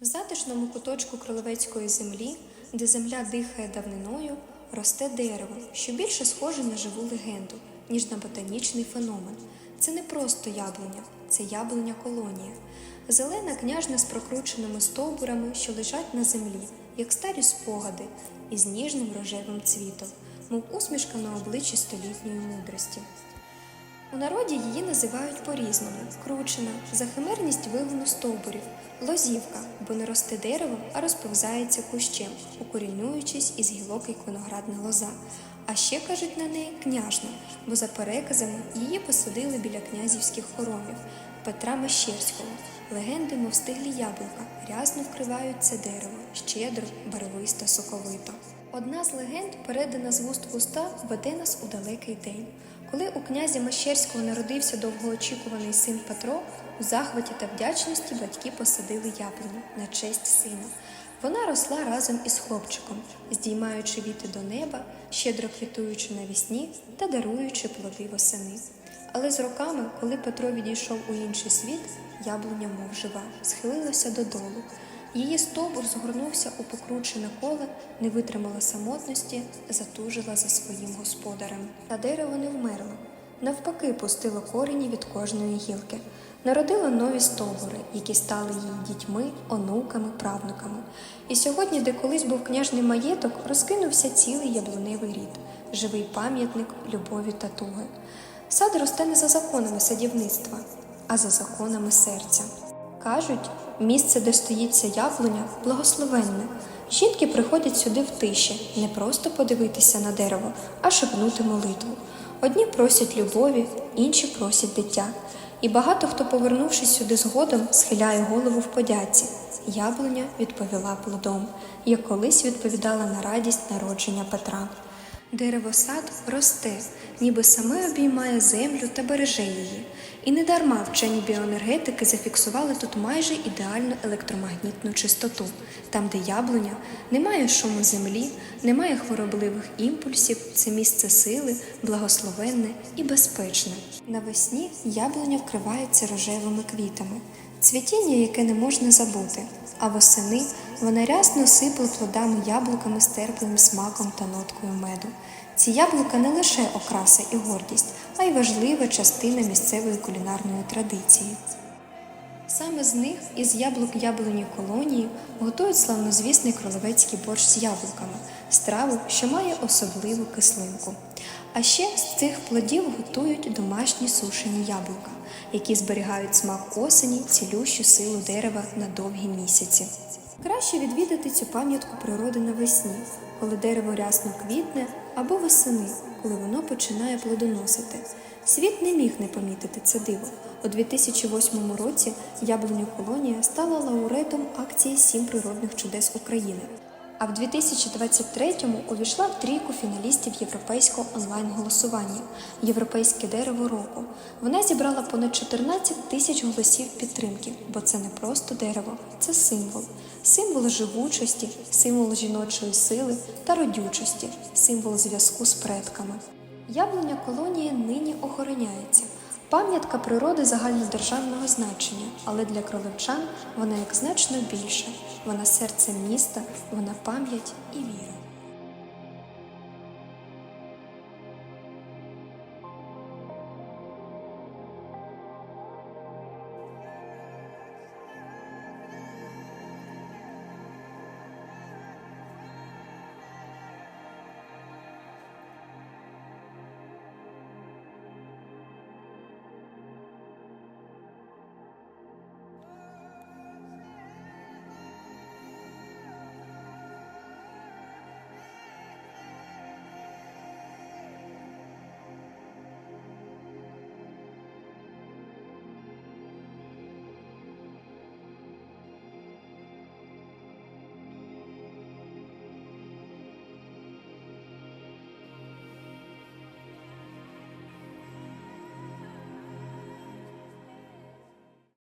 затишному куточку кролевецької землі, де земля дихає давниною, росте дерево, що більше схоже на живу легенду, ніж на ботанічний феномен. Це не просто яблуня, це яблуня колонія. Зелена княжна з прокрученими стовбурами, що лежать на землі, як старі спогади, із ніжним рожевим цвітом, мов усмішка на обличчі столітньої мудрості. У народі її називають по-різному кручена, за химерність вигону стовбурів, лозівка, бо не росте деревом, а розповзається кущем, укорінюючись із гілок як виноградна лоза. А ще кажуть на неї княжна, бо за переказами її посадили біля князівських хоромів Петра Мещерського. Легенди, мов стиглі яблука, рясно вкривають це дерево, щедро, барвисто, соковито. Одна з легенд, передана з вуст в уста, веде нас у далекий день. Коли у князя Мещерського народився довгоочікуваний син Петро, у захваті та вдячності батьки посадили яблуню на честь сина. Вона росла разом із хлопчиком, здіймаючи віти до неба, щедро квітуючи навісні та даруючи плоди восени. Але з роками, коли Петро відійшов у інший світ, яблуня, мов жива, схилилася додолу. Її стовбур згорнувся у покручене коле, не витримала самотності, затужила за своїм господарем. Та дерево не вмерло. Навпаки, пустило корені від кожної гілки, народило нові стовбури, які стали її дітьми, онуками, правнуками. І сьогодні, де колись був княжний маєток, розкинувся цілий яблуневий рід, живий пам'ятник любові та туги. Сад росте не за законами садівництва, а за законами серця. Кажуть, місце, де стоїть ця яблуня, благословенне. Жінки приходять сюди в тиші, не просто подивитися на дерево, а шепнути молитву. Одні просять любові, інші просять дитя. І багато хто, повернувшись сюди згодом, схиляє голову в подяці. Яблуня відповіла плодом, як колись відповідала на радість народження Петра. Дерево-сад росте, ніби саме обіймає землю та береже її. І недарма вчені біоенергетики зафіксували тут майже ідеальну електромагнітну чистоту. Там, де яблуня, немає шуму землі, немає хворобливих імпульсів, це місце сили, благословенне і безпечне. Навесні яблуня вкривається рожевими квітами, цвітіння, яке не можна забути, а восени вона рясно сипле плодами яблуками з терплим смаком та ноткою меду. Ці яблука не лише окраса і гордість, а й важлива частина місцевої кулінарної традиції. Саме з них із яблук яблуні колонії готують славнозвісний кролевецький борщ з яблуками, страву, що має особливу кислинку. А ще з цих плодів готують домашні сушені яблука, які зберігають смак осені, цілющу силу дерева на довгі місяці. Краще відвідати цю пам'ятку природи навесні, коли дерево рясно квітне, або восени, коли воно починає плодоносити. Світ не міг не помітити це диво. У 2008 році яблуня колонія стала лауреатом акції Сім природних чудес України. А в 2023-му увійшла в трійку фіналістів європейського онлайн-голосування Європейське дерево року. Вона зібрала понад 14 тисяч голосів підтримки, бо це не просто дерево, це символ, символ живучості, символ жіночої сили та родючості, символ зв'язку з предками. Яблуня колонії нині охороняється. Пам'ятка природи загальнодержавного значення, але для кролевчан вона як значно більше. Вона серце міста, вона пам'ять і віра.